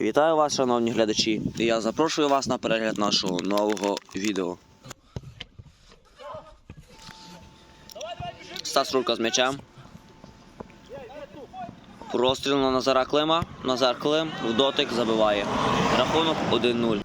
Вітаю вас, шановні глядачі, і я запрошую вас на перегляд нашого нового відео. Стас Рулька з м'ячем. Простріл на Назара Клима. Назар Клим в дотик забиває. Рахунок 1-0.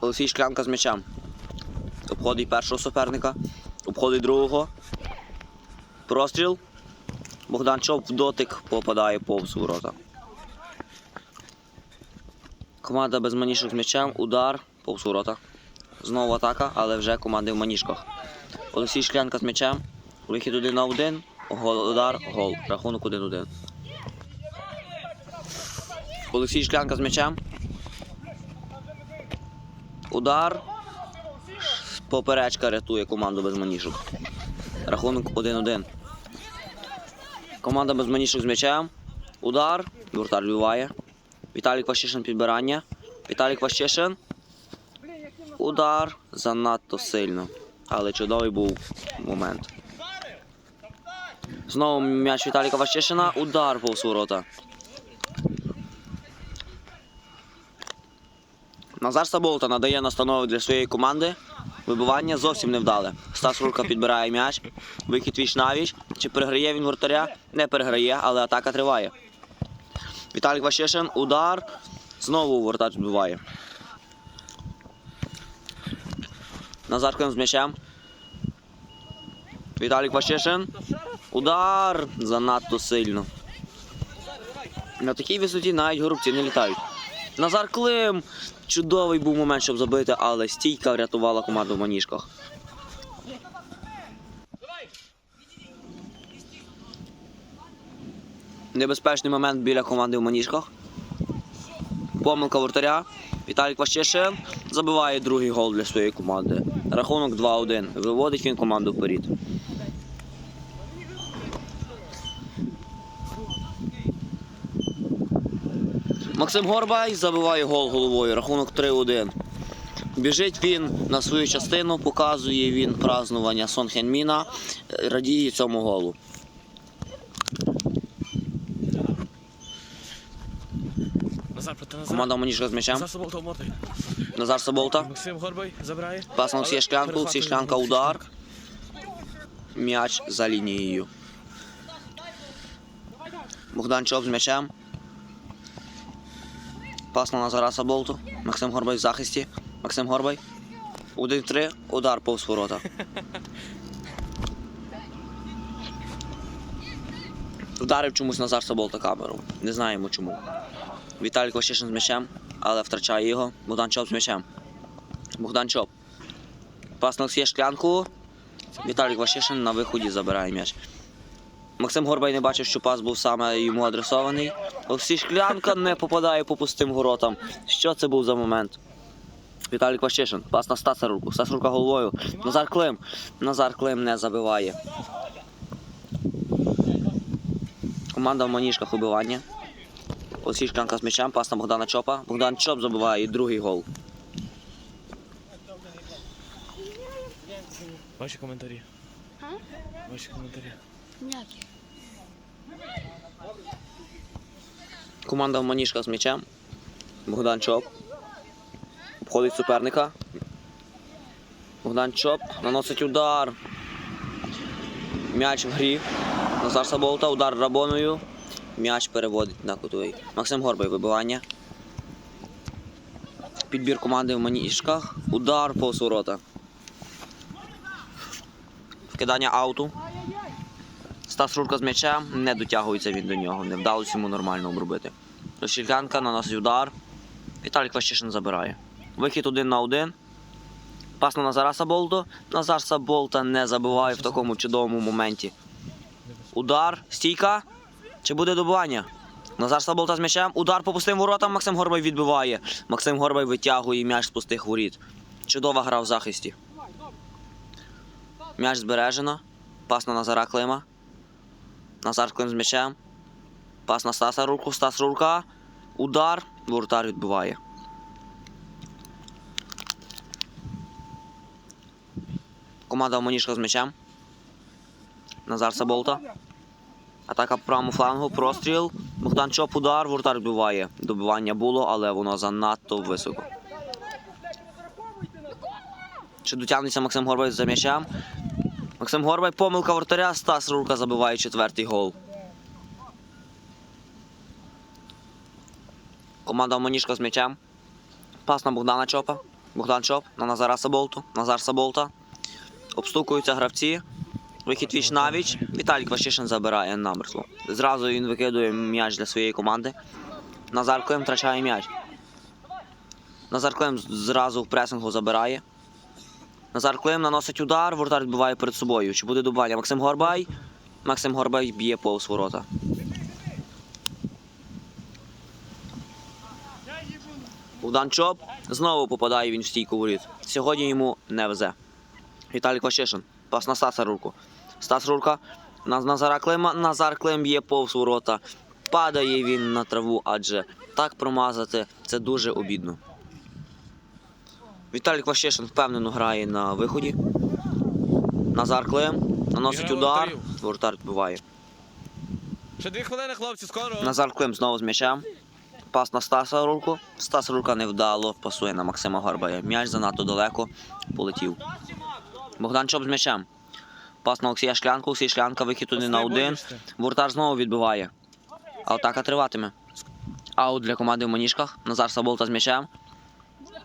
Олексій Шклянка з м'ячем. Обходить першого суперника. Обходить другого. Простріл. Богдан Чоп в дотик попадає повз ворота. Команда без манішок з м'ячем. Удар повз ворота. Знову атака, але вже команди в манішках. Олексій Шклянка з м'ячем. Вихід 1 на 1. Гол, удар, гол. Рахунок 1-1. Олексій Шклянка з м'ячем. Удар. Поперечка рятує команду без манішок. Рахунок 1-1. Команда без манішок з м'ячем. Удар. Вратар відбиває. Віталік Ващишин підбирання. Віталік Ващишин. Удар. Занадто сильно. Але чудовий був момент. Знову м'яч Віталіка Ващишина. Удар повз ворота. Назар Саболта надає настанови для своєї команди. Вибивання зовсім не вдале. Стас Рурка підбирає м'яч. Вихід віч навіч. Чи переграє він вратаря? Не переграє, але атака триває. Віталік Ващишин. Удар. Знову вратар збиває. Назар Клим з м'ячем. Віталік Ващишин. Удар занадто сильно. На такій висоті навіть горобці не літають. Назар Клим. Чудовий був момент, щоб забити, але стійка врятувала команду в маніжках. Небезпечний момент біля команди в маніжках. Помилка вратаря. Віталік Ващишин забиває другий гол для своєї команди. Рахунок 2-1. Виводить він команду вперед. Максим Горбай забиває гол головою. Рахунок 3-1. Біжить він на свою частину, показує він празднування Сон Хенміна, е, радіє цьому голу. Команда Маніжка з м'ячем. Назар Соболта. Максим Горбай забирає. Пас на Олексія Шклянку. Олексій Шклянка удар. М'яч за лінією. Богдан Чоп з м'ячем. Пас на Назара Саболту. Максим Горбай в захисті. Максим Горбай. 1-3. Удар повз ворота. Вдарив чомусь Назар Саболта камеру. Не знаємо чому. Віталій Кващишин з м'ячем, але втрачає його. Богдан Чоп з м'ячем. Богдан Чоп. Пас на Олексія Шклянку. Віталій Ващишин на виході забирає м'яч. Максим Горбай не бачив, що пас був саме йому адресований. Олексій Шклянка не попадає по пустим воротам. Що це був за момент? Віталій Ващишин. Пас на Стаса руку. Стас рука головою. Назар Клим. Назар Клим не забиває. Команда в маніжках убивання. Олексій Шклянка з м'ячем. Пас на Богдана Чопа. Богдан Чоп забиває і другий гол. Ваші коментарі. Ваші коментарі. Команда в маніжках з м'ячем. Богдан Чоп. Обходить суперника. Богдан Чоп наносить удар. М'яч в грі. Назар Саболта, удар рабоною. М'яч переводить на кутовий. Максим Горбай вибивання. Підбір команди в маніжках. Удар повз ворота. Вкидання ауту. Стас Рурка з м'ячем, не дотягується він до нього, не вдалося йому нормально обробити. Рощілянка наносить удар. Віталій Кващишин забирає. Вихід один на один. Пас на Назара Саболто. Назар Саболта не забиває в такому чудовому моменті. Удар, стійка. Чи буде добивання? Назар Саболта з м'ячем. Удар по пустим воротам. Максим Горбай відбиває. Максим Горбай витягує м'яч з пустих воріт. Чудова гра в захисті. М'яч збережено. Пас на Назара Клима. Назар Клим з м'ячем. Пас на Стаса руку. Стас рука. Удар. Воротар відбиває. Команда в з м'ячем. Назар Саболта. Атака по правому флангу, простріл. Богдан Чоп, удар, воротар відбиває. Добивання було, але воно занадто високо. Чи дотягнеться Максим Горбай за м'ячем? Максим Горбай, помилка вратаря, Стас Рурка забиває четвертий гол. Команда Моніжка з м'ячем. Пас на Богдана Чопа. Богдан Чоп на Назара Саболту. Назар Саболта. Обстукуються гравці. Вихід віч навіч. Віталій Кващишин забирає намерсло. Зразу він викидує м'яч для своєї команди. Назар Клим втрачає м'яч. Назар Клим зразу в пресингу забирає. Назар Клим наносить удар, воротар відбиває перед собою. Чи буде добування? Максим Горбай. Максим Горбай б'є повз ворота. Богдан Чоп знову попадає він в стійку воріт. Сьогодні йому не везе. Віталій Кващишин. Пас на Стаса Рурку. Стас Рурка на Назара Клима. Назар Клим б'є повз ворота. Падає він на траву, адже так промазати це дуже обідно. Віталій Кващишин впевнено грає на виході. Назар Клим наносить удар. Воротар відбиває. Ще дві хвилини, хлопці, скоро. Назар Клим знову з м'ячем. Пас на Стаса Рурку. Стас Рурка невдало пасує на Максима Горбая. М'яч занадто далеко полетів. Богдан Чоп з м'ячем. Пас на Олексія Шклянку. Олексій Шклянка вихід один на один. Воротар знову відбиває. Атака триватиме. Аут для команди в маніжках. Назар Саболта з м'ячем.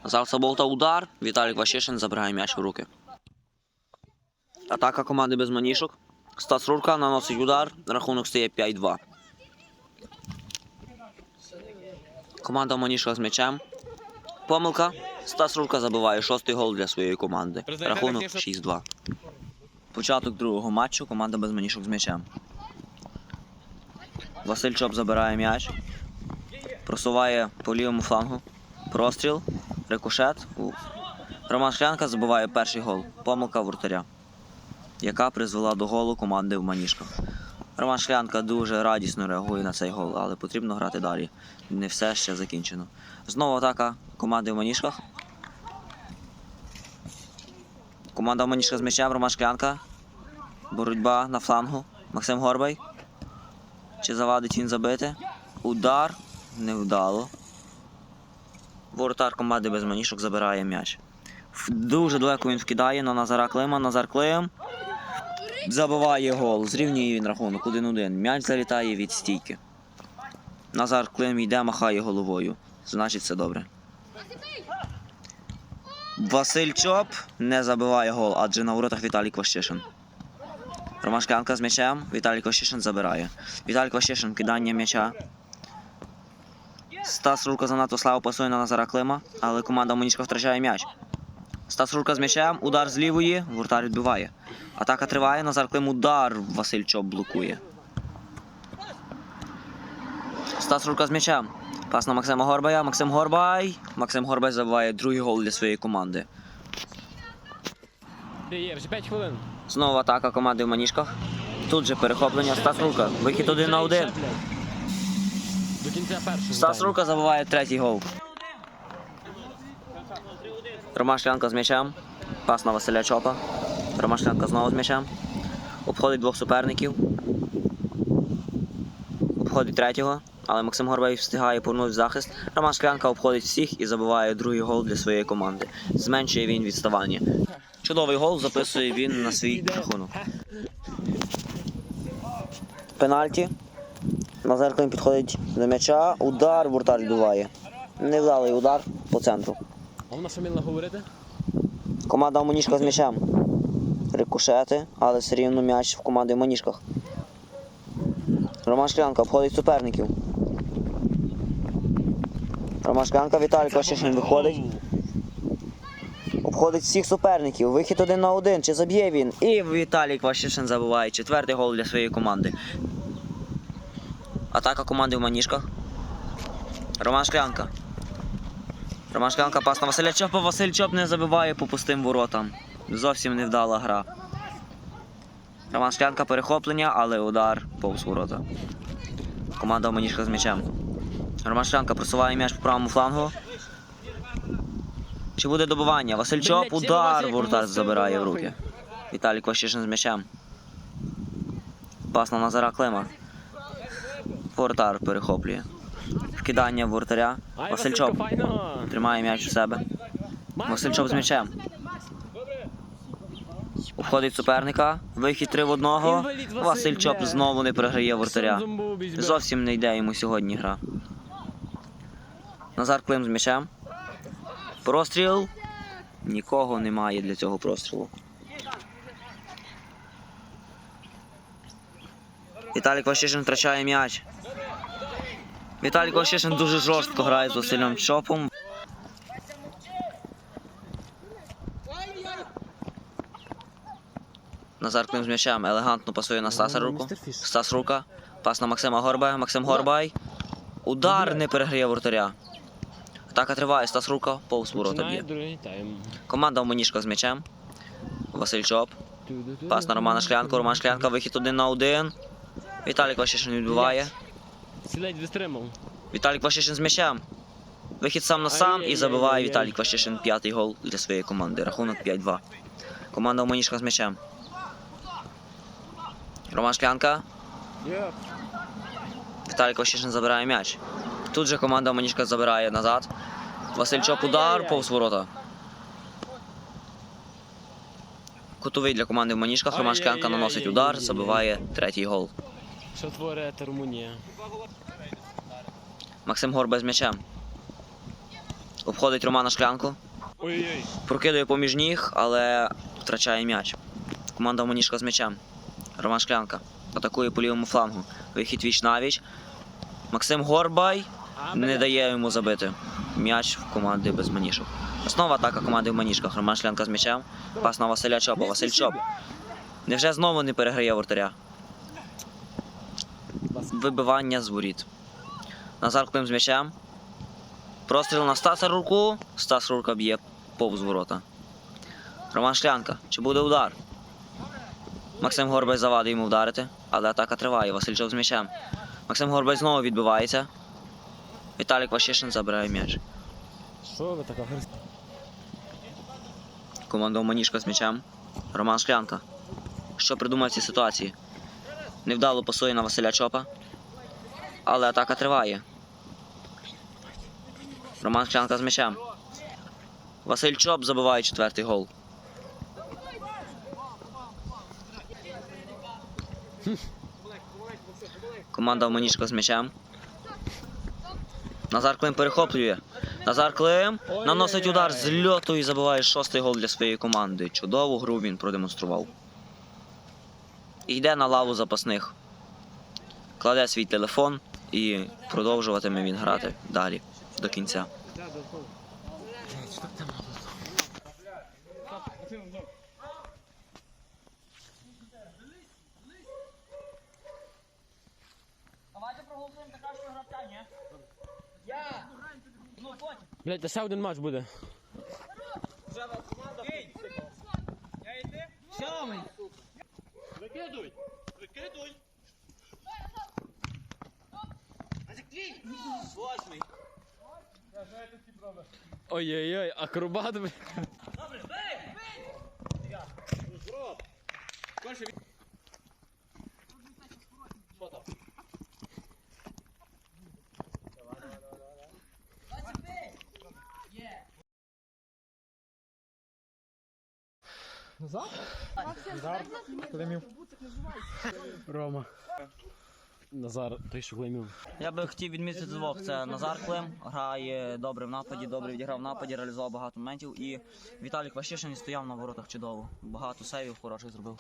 Назар Саболта удар. Віталій Кващишин забирає м'яч в руки. Атака команди без манішок. Стас Рурка наносить удар. Рахунок стає 5-2. Команда в маніжках з м'ячем. Помилка. Стас Рурка забиває шостий гол для своєї команди. Рахунок 6-2. Початок другого матчу. Команда без манішок з м'ячем. Василь Чоп забирає м'яч. Просуває по лівому флангу. Простріл. Рикошет. Роман Шклянка забиває перший гол. Помилка вратаря, яка призвела до голу команди в маніжках. Роман Шклянка дуже радісно реагує на цей гол, але потрібно грати далі. Не все ще закінчено. Знову атака команди в маніжках. Команда в маніжках з м'ячем. Роман Шклянка. Боротьба на флангу. Максим Горбай. Чи завадить він забити? Удар. Невдало. Воротар команди без манішок забирає м'яч. Дуже далеко він вкидає на Назара Клима. Назар Клим. Забиває гол. Зрівнює він рахунок 1-1. М'яч залітає від стійки. Назар Клим йде, махає головою. Значить, все добре. Василь Чоп не забиває гол, адже на воротах Віталій Кващишин. Ромашканка з м'ячем. Віталій Кващишин забирає. Віталій Кващишин кидання м'яча. Стас Рурка занадто слабо пасує на Назара Клима, але команда Монічка втрачає м'яч. Стас Рурка з м'ячем, удар з лівої, вратар відбиває. Атака триває, Назар Клим удар, Василь Чоп блокує. Стас Рурка з м'ячем. Пас на Максима Горбая. Максим Горбай. Максим Горбай забиває другий гол для своєї команди. Є, вже 5 хвилин. Знову атака команди в маніжках. Тут же перехоплення Стас Рука. Вихід один на один. До кінця першого. Стас тайму. Рука забиває третій гол. Роман Шлянка з м'ячем. Пас на Василя Чопа. Роман Шлянка знову з м'ячем. Обходить двох суперників. Обходить третього. Але Максим Горбай встигає повернути в захист. Роман Шклянка обходить всіх і забиває другий гол для своєї команди. Зменшує він відставання. Чудовий гол записує він на свій рахунок. Пенальті. Клим підходить до м'яча. Удар, воротар відбиває. Невдалий удар по центру. Можна фамільно говорити? Команда в маніжках з м'ячем. Рикошети, але все рівно м'яч в команди в маніжках. Роман Шклянка обходить суперників. Роман Шклянка Віталій Кващишин виходить. Обходить всіх суперників. Вихід один на один. Чи заб'є він? І Віталій Кващишин забиває четвертий гол для своєї команди. Атака команди в маніжках. Роман Шклянка. Роман Шклянка пас на Василя Чопа. Василь Чоп не забиває по пустим воротам. Зовсім невдала гра. Роман Шклянка перехоплення, але удар повз ворота. Команда в маніжках з м'ячем. Роман Шклянка просуває м'яч по правому флангу. Чи буде добивання? Василь Чоп, удар, ці воротар забирає в руки. Віталій Кващишин з м'ячем. Пас на Назара Клима. Воротар перехоплює. Вкидання воротаря. Ай, Васильчук тримає м'яч у себе. Васильчук з м'ячем. Обходить суперника. Вихід 3 в 1. Інвалід Василь, Васильчук знову не програє воротаря. Зовсім не йде йому сьогодні гра. Назар Клим з м'ячем. Простріл. Нікого немає для цього прострілу. Віталій Ващишин втрачає м'яч. Віталій Ващишин дуже жорстко грає з Василем Чопом. Назар Клим з м'ячем елегантно пасує на Стаса руку. Стас рука. Пас на Максима Горбая. Максим Горбай. Удар не переграє воротаря. Атака триває. Стас рука. Повз ворота б'є. Команда у Маніжка з м'ячем. Василь Чоп. Пас на Романа Шклянку. Роман Шклянка. Вихід один на один. Віталій Квашишин відбиває. Сілець вистримав. Віталій Квашишин з м'ячем. Вихід сам на сам і забиває Віталій Квашишин п'ятий гол для своєї команди. Рахунок 5-2. Команда у Маніжка з м'ячем. Роман Шклянка. Віталій Кощишин забирає м'яч. Тут же команда Маніжка забирає назад. Васильчук удар повз ворота. Кутовий для команди в Маніжках. Роман Шклянка наносить удар, забиває третій гол. Що творить Румунія? Максим Горба з м'ячем. Обходить Романа Шклянку. Ой-ой. Прокидує поміж ніг, але втрачає м'яч. Команда в Маніжка з м'ячем. Роман Шклянка. Атакує по лівому флангу. Вихід віч навіч. Максим Горбай. Не дає йому забити. М'яч в команди без манішок. Основа атака команди в манішках. Роман Шлянка з м'ячем. Пас на Василя Чопа. Василь Чоп. Невже знову не переграє воротаря? Вибивання з воріт. Назар Клим з м'ячем. Простріл на Стаса Руку. Стас Рурка б'є повз ворота. Роман Шлянка. Чи буде удар? Максим Горбай завадить йому вдарити, але атака триває. Васильчук з м'ячем. Максим Горбай знову відбивається. Віталік Ващишин забирає м'яч. Що ви така? Команда Маніжка з м'ячем. Роман Шклянка. Що придумає в цій ситуації? Невдало пасує на Василя Чопа. Але атака триває. Роман Шклянка з м'ячем. Василь Чоп забиває четвертий гол. Команда Маніжка з м'ячем. Назар Клим перехоплює. Назар Клим наносить удар з льоту і забиває шостий гол для своєї команди. Чудову гру він продемонстрував. І йде на лаву запасних. Кладе свій телефон і продовжуватиме він грати далі до кінця. Блять, та ще один матч буде. Ой-ой-ой, акробат. бля. Рома. Назар, той, що глимів. Я би хотів відмітити двох. Це Назар Клим, грає добре в нападі, добре відіграв в нападі, реалізував багато моментів. І Віталій Кващишин стояв на воротах чудово. Багато сейвів хороших зробив.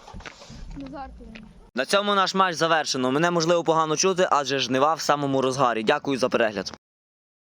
Назар Клим. На цьому наш матч завершено. Мене можливо погано чути, адже жнива в самому розгарі. Дякую за перегляд.